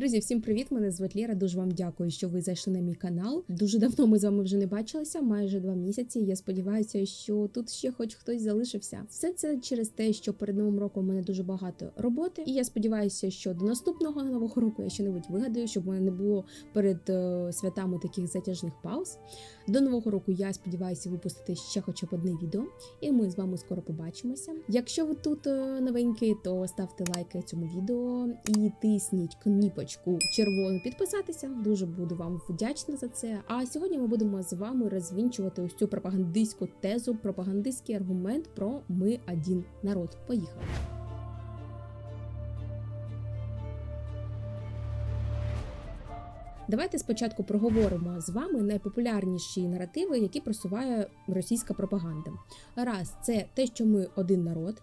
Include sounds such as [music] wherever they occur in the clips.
Друзі, всім привіт! Мене звуть Лєра. Дуже вам дякую, що ви зайшли на мій канал. Дуже давно ми з вами вже не бачилися, майже два місяці. Я сподіваюся, що тут ще хоч хтось залишився. Все це через те, що перед новим роком у мене дуже багато роботи, і я сподіваюся, що до наступного нового року я щось вигадаю, щоб у мене не було перед е, святами таких затяжних пауз. До нового року я сподіваюся випустити ще хоча б одне відео, і ми з вами скоро побачимося. Якщо ви тут е, новенькі, то ставте лайки цьому відео і тисніть кніпочку червону підписатися. Дуже буду вам вдячна за це. А сьогодні ми будемо з вами розвінчувати ось цю пропагандистську тезу, пропагандистський аргумент про ми один народ. Поїхали. Давайте спочатку проговоримо з вами найпопулярніші наративи, які просуває російська пропаганда. Раз це те, що ми один народ.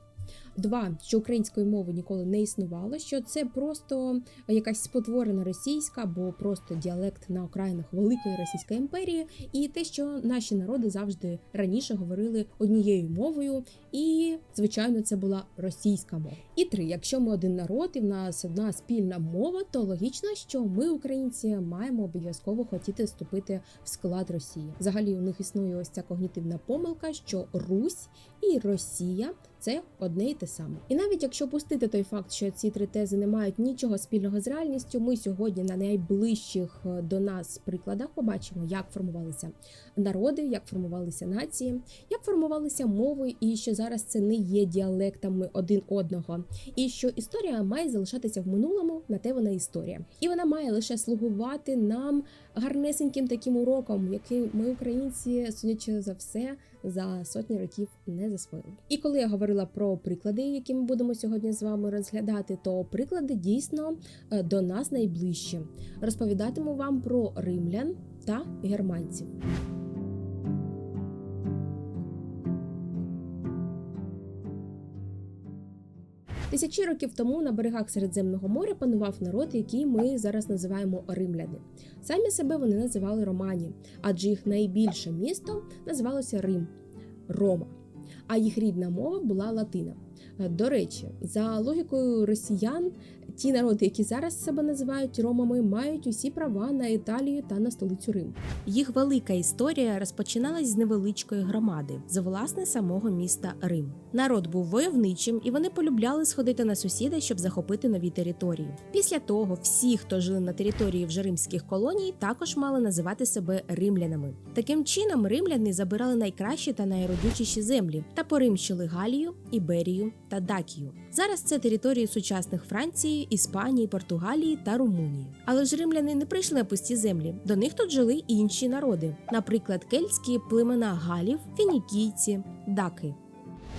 Два, що української мови ніколи не існувало, що це просто якась спотворена російська або просто діалект на окраїнах Великої Російської імперії, і те, що наші народи завжди раніше говорили однією мовою, і звичайно, це була російська мова. І три, якщо ми один народ і в нас одна спільна мова, то логічно, що ми, українці, маємо обов'язково хотіти вступити в склад Росії. Взагалі у них існує ось ця когнітивна помилка, що Русь і Росія це одне і те саме. І навіть якщо пустити той факт, що ці три тези не мають нічого спільного з реальністю, ми сьогодні на найближчих е, до нас прикладах побачимо, як формувалися народи, як формувалися нації, як формувалися мови, і що зараз це не є діалектами один одного, і що історія має залишатися в минулому, на те вона історія, і вона має лише слугувати нам гарнесеньким таким уроком, який ми, українці, судячи за все, за сотні років не засвоїли. І коли я говорила про приклади, які ми будемо сьогодні з вами розглядати, то приклади дійсно е, до нас найближчі. Розповідатиму вам про римлян та германців. Тисячі років тому на берегах Середземного моря панував народ, який ми зараз називаємо римляни. Самі себе вони називали романі, адже їх найбільше місто називалося Рим Рома, а їх рідна мова була латина. До речі, за логікою росіян, ті народи, які зараз себе називають ромами, мають усі права на Італію та на столицю Рим. Їх велика історія розпочиналась з невеличкої громади, з власне самого міста Рим. Народ був войовничим, і вони полюбляли сходити на сусіда, щоб захопити нові території. Після того всі, хто жили на території вже римських колоній, також мали називати себе римлянами. Таким чином, римляни забирали найкращі та найродючіші землі та поримщили Галію, Іберію та Дакію. Зараз це території сучасних Франції, Іспанії, Португалії та Румунії. Але ж римляни не прийшли на пусті землі. До них тут жили інші народи, наприклад, кельтські племена галів, фінікійці, даки.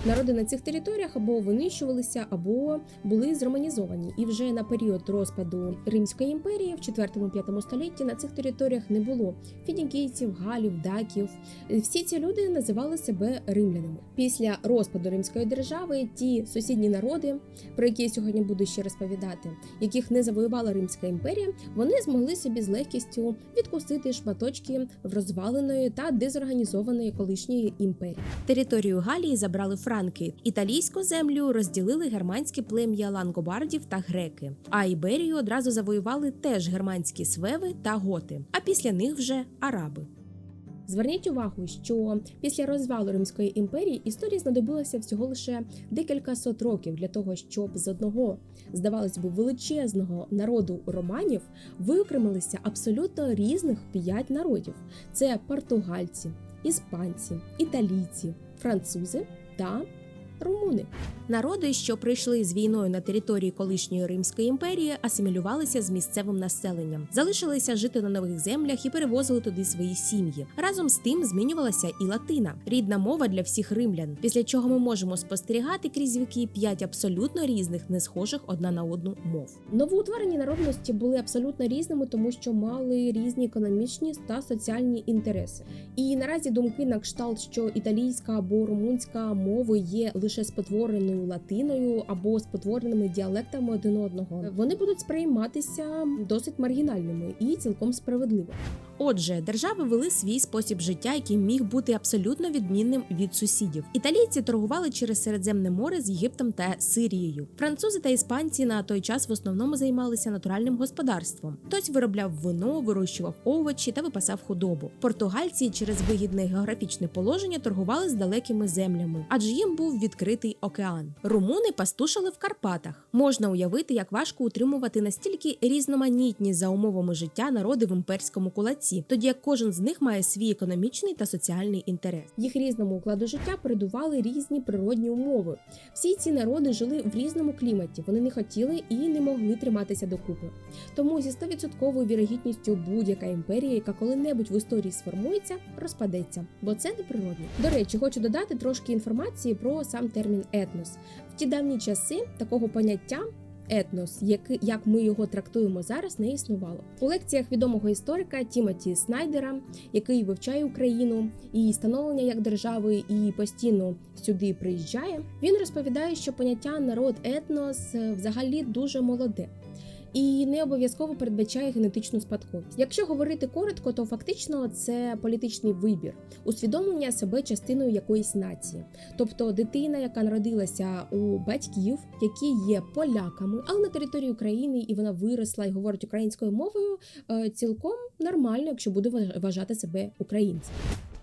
Народи на цих територіях або винищувалися, або були зроманізовані. І вже на період розпаду Римської імперії в 4-5 столітті на цих територіях не було фінікійців, галів, даків. Всі ці люди називали себе римлянами. Після розпаду Римської держави ті сусідні народи, про які я сьогодні буду ще розповідати, яких не завоювала Римська імперія, вони змогли собі з легкістю відкусити шматочки в розваленої та дезорганізованої колишньої імперії. Територію Галії забрали франки. Італійську землю розділили германські плем'я лангобардів та греки. А Іберію одразу завоювали теж германські свеви та готи, а після них вже араби. Зверніть увагу, що після розвалу Римської імперії історії знадобилося всього лише декілька сот років для того, щоб з одного, здавалось би, величезного народу романів виокремилися абсолютно різних п'ять народів: це португальці, іспанці, італійці, французи та румуни. Народи, що прийшли з війною на території колишньої Римської імперії, асимілювалися з місцевим населенням, залишилися жити на нових землях і перевозили туди свої сім'ї. Разом з тим змінювалася і латина, рідна мова для всіх римлян. Після чого ми можемо спостерігати крізь віки п'ять абсолютно різних, не схожих одна на одну мов. Новоутворені народності були абсолютно різними, тому що мали різні економічні та соціальні інтереси. І наразі думки на кшталт, що італійська або румунська мови є лише спотвореною латиною або спотвореними діалектами один одного, вони будуть сприйматися досить маргінальними і цілком справедливо. Отже, держави вели свій спосіб життя, який міг бути абсолютно відмінним від сусідів. Італійці торгували через Середземне море з Єгиптом та Сирією. Французи та іспанці на той час в основному займалися натуральним господарством. Хтось виробляв вино, вирощував овочі та випасав худобу. Португальці через вигідне географічне положення торгували з далекими землями, адже їм був відкритий океан. Румуни пастушили в Карпатах. Можна уявити, як важко утримувати настільки різноманітні за умовами життя народи в імперському кулаці, тоді як кожен з них має свій економічний та соціальний інтерес. Їх різному укладу життя передували різні природні умови. Всі ці народи жили в різному кліматі. Вони не хотіли і не могли триматися докупи. Тому зі 100% вірогідністю будь-яка імперія, яка коли-небудь в історії сформується, розпадеться, бо це не природні. До речі, хочу додати трошки інформації про сам термін етнос. В ті давні часи такого поняття. Етнос, як ми його трактуємо зараз, не існувало у лекціях відомого історика Тімоті Снайдера, який вивчає Україну і становлення як держави, і постійно сюди приїжджає. Він розповідає, що поняття народ етнос е, взагалі дуже молоде. І не обов'язково передбачає генетичну спадковість. Якщо говорити коротко, то фактично це політичний вибір, усвідомлення себе частиною якоїсь нації. Тобто дитина, яка народилася у батьків, які є поляками, але на території України і вона виросла і говорить українською мовою, е, цілком нормально, якщо буде вваж- вважати себе українцем.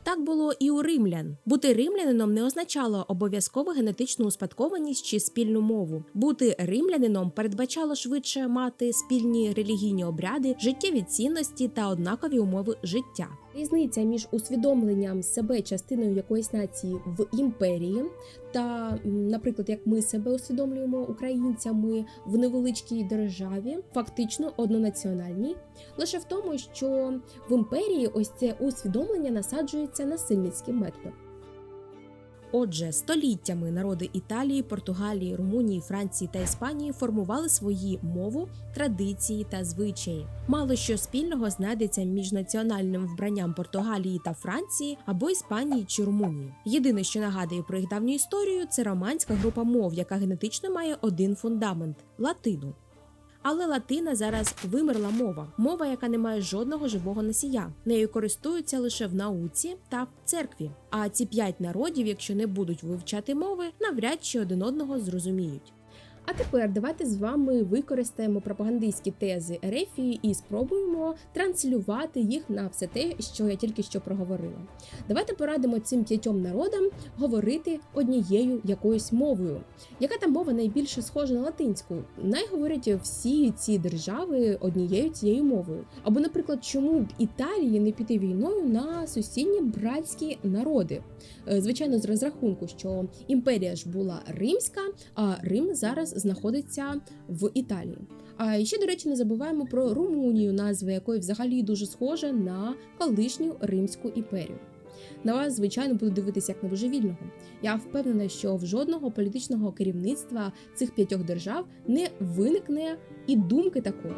Так було і у римлян. Бути римлянином не означало обов'язково генетичну успадкованість чи спільну мову. Бути римлянином передбачало швидше мати спільні релігійні обряди, життєві цінності та однакові умови життя. Різниця між усвідомленням себе частиною якоїсь нації в імперії та, наприклад, як ми себе усвідомлюємо українцями в невеличкій державі, фактично однонаціональній, лише в тому, що в імперії ось це усвідомлення насаджується насильницьким методом. Отже, століттями народи Італії, Португалії, Румунії, Франції та Іспанії формували свої мову, традиції та звичаї. Мало що спільного знайдеться між національним вбранням Португалії та Франції або Іспанії чи Румунії. Єдине, що нагадує про їх давню історію, це романська група мов, яка генетично має один фундамент латину. Але латина зараз вимерла мова, мова, яка не має жодного живого носія. Нею користуються лише в науці та в церкві. А ці п'ять народів, якщо не будуть вивчати мови, навряд чи один одного зрозуміють. А тепер давайте з вами використаємо пропагандистські тези Ерефії і спробуємо транслювати їх на все те, що я тільки що проговорила. Давайте порадимо цим п'ятьом народам говорити однією якоюсь мовою. Яка там мова найбільше схожа на латинську? Най говорять всі ці держави однією цією мовою. Або, наприклад, чому б Італії не піти війною на сусідні братські народи? Е, Звичайно, з розрахунку, що імперія ж була римська, а Рим зараз знаходиться в Італії. А ще, до речі, не забуваємо про Румунію, назва якої взагалі дуже схожа на колишню Римську імперію. На вас, звичайно, будуть дивитися як на божевільного. Я впевнена, що в жодного політичного керівництва цих п'ятьох держав не виникне і думки такої.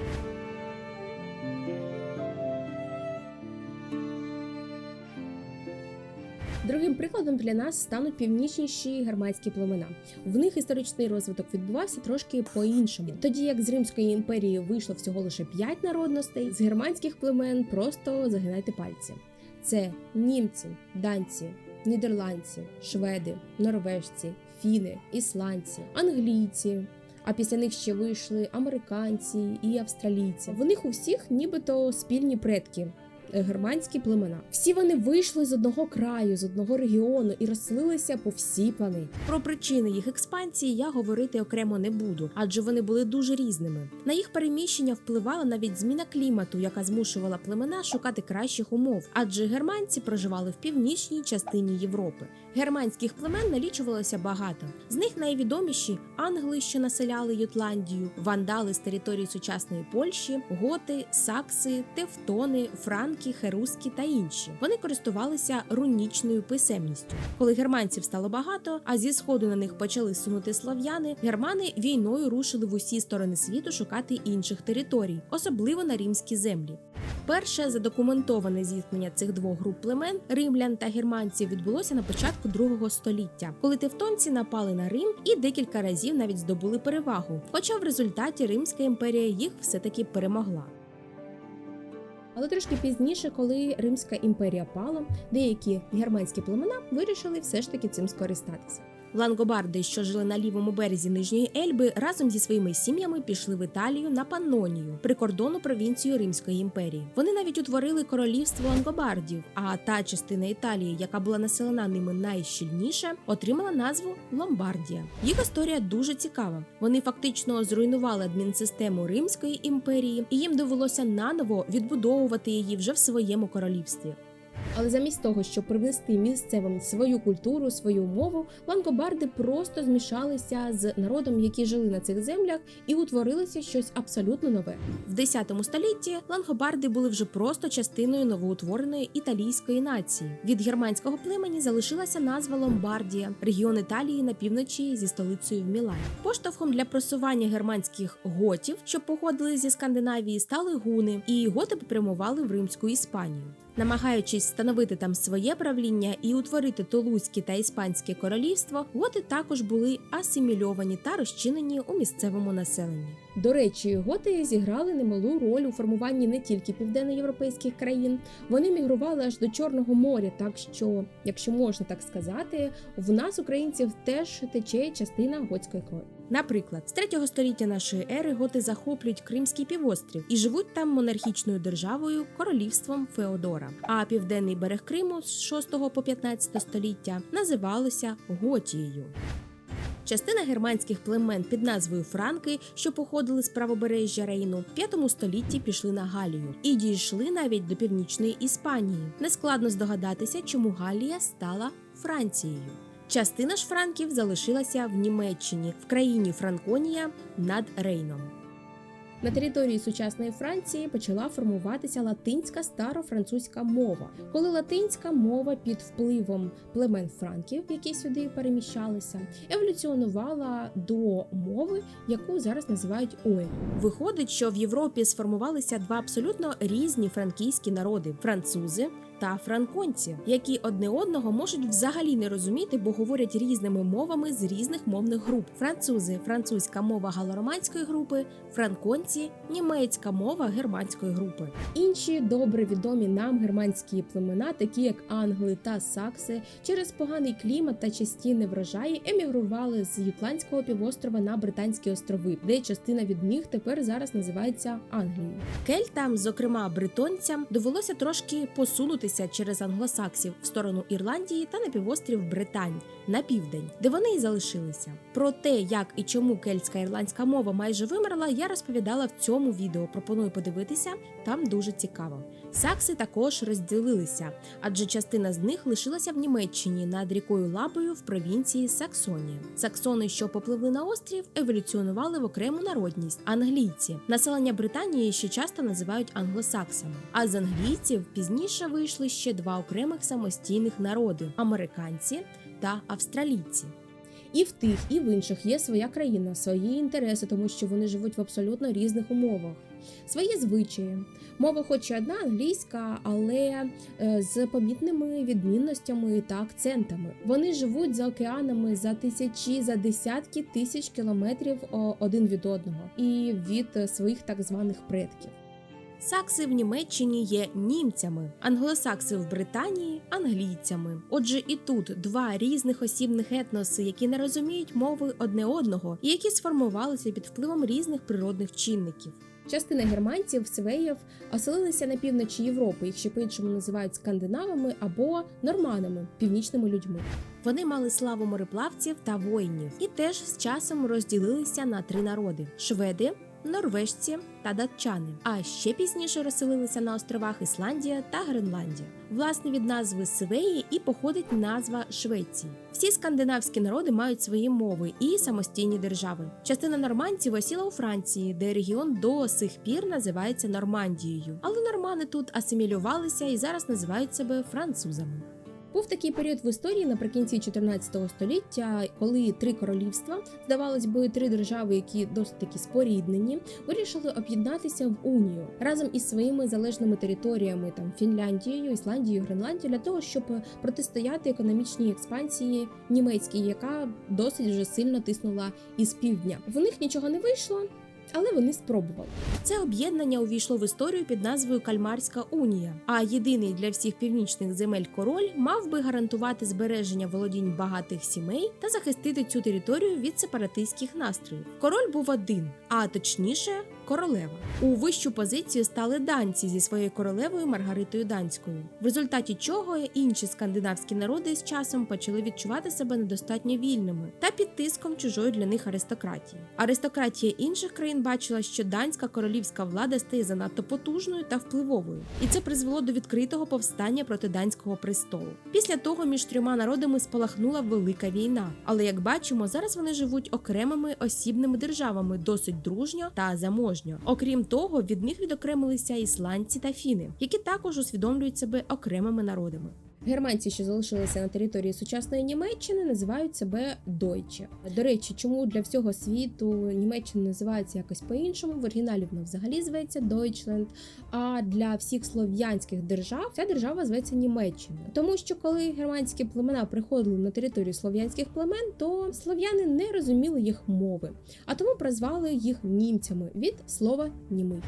Другим прикладом для нас стануть північніші германські племена. В них історичний розвиток відбувався трошки по-іншому. Тоді як з Римської імперії вийшло всього лише п'ять народностей, з германських племен просто загинайте пальці. Це німці, данці, нідерландці, шведи, норвежці, фіни, ісландці, англійці. А після них ще вийшли американці і австралійці. В них у всіх нібито спільні предки. Е, Германські племена. Всі вони вийшли з одного краю, з одного регіону і розселилися по всій планеті. Про причини їх експансії я говорити окремо не буду, адже вони були дуже різними. На їх переміщення впливала навіть зміна клімату, яка змушувала племена шукати кращих умов, адже германці проживали в північній частині Європи. Германських племен налічувалося багато. З них найвідоміші англи, що населяли Ютландію, вандали з території сучасної Польщі, готи, сакси, тевтони, франки, херуски та інші. Вони користувалися рунічною писемністю. Коли германців стало багато, а зі сходу на них почали сунути слов'яни, германи війною рушили в усі сторони світу шукати інших територій, особливо на римські землі. Перше задокументоване зіткнення цих двох груп племен римлян та германців відбулося на початку другого століття, коли тевтонці напали на Рим і декілька разів навіть здобули перевагу. Хоча в результаті Римська імперія їх все таки перемогла. Але трошки пізніше, коли Римська імперія пала, деякі германські племена вирішили все ж таки цим скористатися. Лангобарди, що жили на лівому березі Нижньої Ельби, разом зі своїми сім'ями пішли в Італію на Паннонію, прикордонну провінцію Римської імперії. Вони навіть утворили королівство лангобардів. А та частина Італії, яка була населена ними найщільніше, отримала назву Ломбардія. Їх історія дуже цікава. Вони фактично зруйнували адмінсистему Римської імперії, і їм довелося наново відбудовувати її вже в своєму королівстві. Але замість того, щоб привнести місцевим свою культуру, свою мову, лангобарди просто змішалися з народом, які жили на цих землях, і утворилося щось абсолютно нове. В 10 столітті лангобарди були вже просто частиною новоутвореної італійської нації. Від германського племені залишилася назва Ломбардія, регіон Італії на півночі зі столицею в Мілані. Поштовхом для просування германських готів, що походили зі Скандинавії, стали гуни, і готи попрямували в римську Іспанію. Намагаючись встановити там своє правління і утворити Тулузьке та Іспанське королівство, готи також були асимільовані та розчинені у місцевому населенні. До речі, готи зіграли немалу роль у формуванні не тільки південноєвропейських країн, вони мігрували аж до Чорного моря. Так що, якщо можна так сказати, в нас, українців, теж тече частина готської крові. Наприклад, з 3 століття нашої ери готи захоплюють Кримський півострів і живуть там монархічною державою королівством Феодора. А південний берег Криму з 6 по 15 століття називалося Готією. Частина германських племен під назвою Франки, що походили з правобережжя Рейну, в 5 столітті пішли на Галію і дійшли навіть до північної Іспанії. Нескладно здогадатися, чому Галія стала Францією. Частина ж франків залишилася в Німеччині, в країні Франконія над Рейном. На території сучасної Франції почала формуватися латинська старофранцузька мова, коли латинська мова під впливом племен франків, які сюди переміщалися, еволюціонувала до мови, яку зараз називають ой. Виходить, що в Європі сформувалися два абсолютно різні франкійські народи французи та франконці, які одне одного можуть взагалі не розуміти, бо говорять різними мовами з різних мовних груп. Французи французька мова галороманської групи, франконці німецька мова германської групи. Інші добре відомі нам германські племена, такі як англи та сакси, через поганий клімат та часті неврожаї емігрували з Ютландського півострова на Британські острови, де частина від них тепер зараз називається Англією. Кельтам, зокрема бритонцям, довелося трошки посунутися через англосаксів в сторону Ірландії та на півострів Британь на південь, де вони і залишилися. Про те, як і чому кельтська ірландська мова майже вимерла, я розповідала в цьому відео. Пропоную подивитися, там дуже цікаво. Сакси також розділилися, адже частина з них лишилася в Німеччині над рікою Лабою в провінції Саксонія. Саксони, що попливли на острів, еволюціонували в окрему народність англійці. Населення Британії ще часто називають англосаксами. А з англійців пізніше вийшли ще два окремих самостійних народи американці та австралійці. І в тих, і в інших є своя країна, свої інтереси, тому що вони живуть в абсолютно різних умовах. Свої звичаї. Мова, хоч і одна англійська, але е, з помітними відмінностями та акцентами. Вони живуть за океанами за тисячі, за десятки тисяч кілометрів один від одного і від своїх так званих предків. Сакси в Німеччині є німцями, англосакси в Британії англійцями. Отже, і тут два різних осібних етноси, які не розуміють мови одне одного, і які сформувалися під впливом різних природних чинників. Частина германців, свеїв оселилися на півночі Європи, їх ще по-іншому називають скандинавами або норманами, північними людьми. Вони мали славу мореплавців та воїнів, і теж з часом розділилися на три народи: шведи, норвежці та датчани. А ще пізніше розселилися на островах Ісландія та Гренландія. Власне від назви Свеї і походить назва Швеції. Всі скандинавські народи мають свої мови і самостійні держави. Частина нормандців осіла у Франції, де регіон до сих пір називається Нормандією. Але нормани тут асимілювалися і зараз називають себе французами. Був такий період в історії наприкінці 14 століття, коли три королівства, здавалось би, три держави, які досить таки споріднені, вирішили об'єднатися в унію разом із своїми залежними територіями, там Фінляндією, Ісландією, Гренландією, для того, щоб протистояти економічній експансії німецькій, яка досить вже сильно тиснула із півдня. В них нічого не вийшло. Але вони спробували. Це об'єднання увійшло в історію під назвою Кальмарська унія. А єдиний для всіх північних земель король мав би гарантувати збереження володінь багатих сімей та захистити цю територію від сепаратистських настроїв. Король був один, а точніше. Королева у вищу позицію стали данці зі своєю королевою Маргаритою Данською, в результаті чого інші скандинавські народи з часом почали відчувати себе недостатньо вільними та під тиском чужої для них аристократії. Аристократія інших країн бачила, що данська королівська влада стає занадто потужною та впливовою, і це призвело до відкритого повстання проти данського престолу. Після того між трьома народами спалахнула велика війна. Але як бачимо, зараз вони живуть окремими осібними державами, досить дружньо та заможньо. Окрім того, від них відокремилися ісландці та фіни, які також усвідомлюють себе окремими народами. Германці, що залишилися на території сучасної Німеччини, називають себе Дойче. До речі, чому для всього світу Німеччина називається якось по-іншому? В оригіналі вона взагалі зветься Deutschland, А для всіх слов'янських держав ця держава зветься Німеччина. Тому що коли германські племена приходили на територію слов'янських племен, то слов'яни не розуміли їх мови, а тому прозвали їх німцями від слова німий.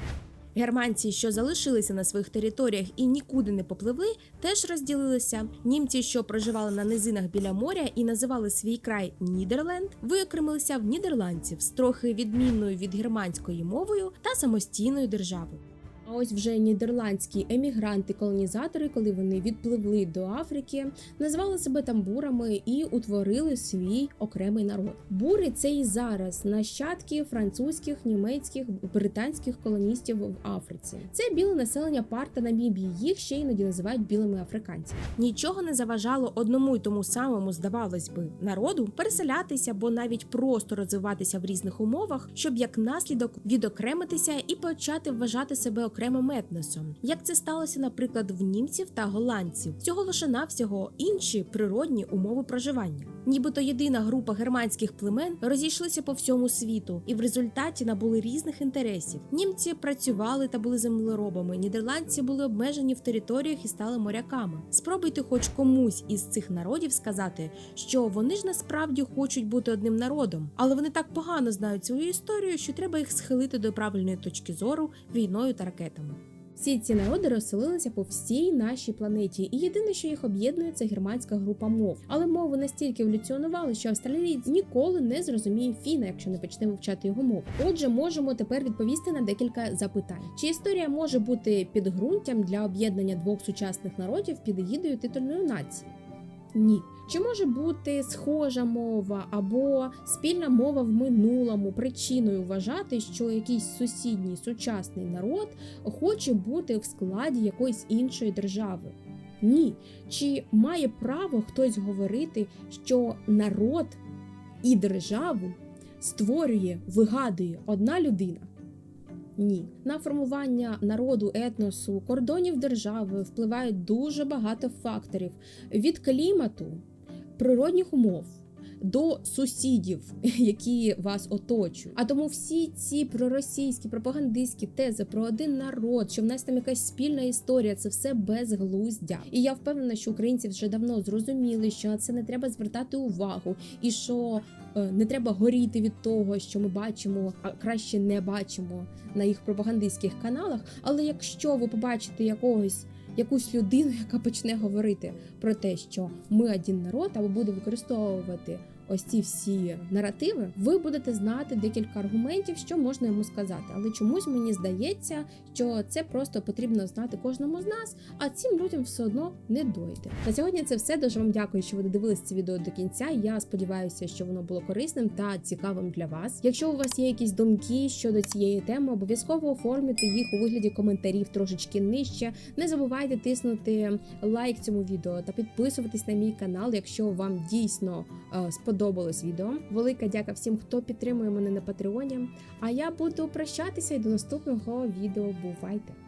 Германці, що залишилися на своїх територіях і нікуди не попливли, теж розділилися. Німці, що проживали на низинах біля моря і називали свій край Нідерленд, виокремилися в нідерландців з трохи відмінною від германської мовою та самостійною державою. А ось вже нідерландські емігранти-колонізатори, коли вони відпливли до Африки, назвали себе там бурами і утворили свій окремий народ. Бури це і зараз нащадки французьких, німецьких, британських колоністів в Африці. Це біле населення парта Намібії. Їх ще іноді називають білими африканцями. Нічого не заважало одному й тому самому, здавалось би, народу переселятися або навіть просто розвиватися в різних умовах, щоб як наслідок відокремитися і почати вважати себе окремим етносом. Як це сталося, наприклад, в німців та голландців, цього лише навсього інші природні умови проживання. Нібито єдина група германських племен розійшлися по всьому світу і в результаті набули різних інтересів. Німці працювали та були землеробами. Нідерландці були обмежені в територіях і стали моряками. Спробуйте, хоч комусь із цих народів сказати, що вони ж насправді хочуть бути одним народом, але вони так погано знають свою історію, що треба їх схилити до правильної точки зору війною та ракетами. Всі ці народи розселилися по всій нашій планеті, і єдине, що їх об'єднує, це германська група мов. Але мови настільки еволюціонували, що австралієць ніколи не зрозуміє фіна, якщо не почне вивчати його мову. Отже, можемо тепер відповісти на декілька запитань: чи історія може бути підґрунтям для об'єднання двох сучасних народів під егідою титульної нації? Ні. Чи може бути схожа мова або спільна мова в минулому причиною вважати, що якийсь сусідній сучасний народ хоче бути в складі якоїсь іншої держави? Ні. Чи має право хтось говорити, що народ і державу створює, вигадує одна людина? Ні, на формування народу, етносу, кордонів держави впливають дуже багато факторів від клімату, природних умов. До сусідів, [laughs] які вас оточують. А тому всі ці проросійські пропагандистські тези про один народ, що в нас там якась спільна історія, це все безглуздя. І я впевнена, що українці вже давно зрозуміли, що на це не треба звертати увагу, і що е, не треба горіти від того, що ми бачимо, а краще не бачимо на їх пропагандистських каналах. Але якщо ви побачите якогось якусь людину, яка почне говорити про те, що ми один народ, або буде використовувати ось ці всі наративи, ви будете знати декілька аргументів, що можна йому сказати. Але чомусь мені здається, що це просто потрібно знати кожному з нас, а цим людям все одно не дойде. На сьогодні це все. Дуже вам дякую, що ви додивились це відео до кінця. Я сподіваюся, що воно було корисним та цікавим для вас. Якщо у вас є якісь думки щодо цієї теми, обов'язково оформлюйте їх у вигляді коментарів трошечки нижче. Не забувайте тиснути лайк цьому відео та підписуватись на мій канал, якщо вам дійсно е, сподобалось відео. Велика дяка всім, хто підтримує мене на Патреоні. А я буду прощатися і до наступного відео. Бувайте!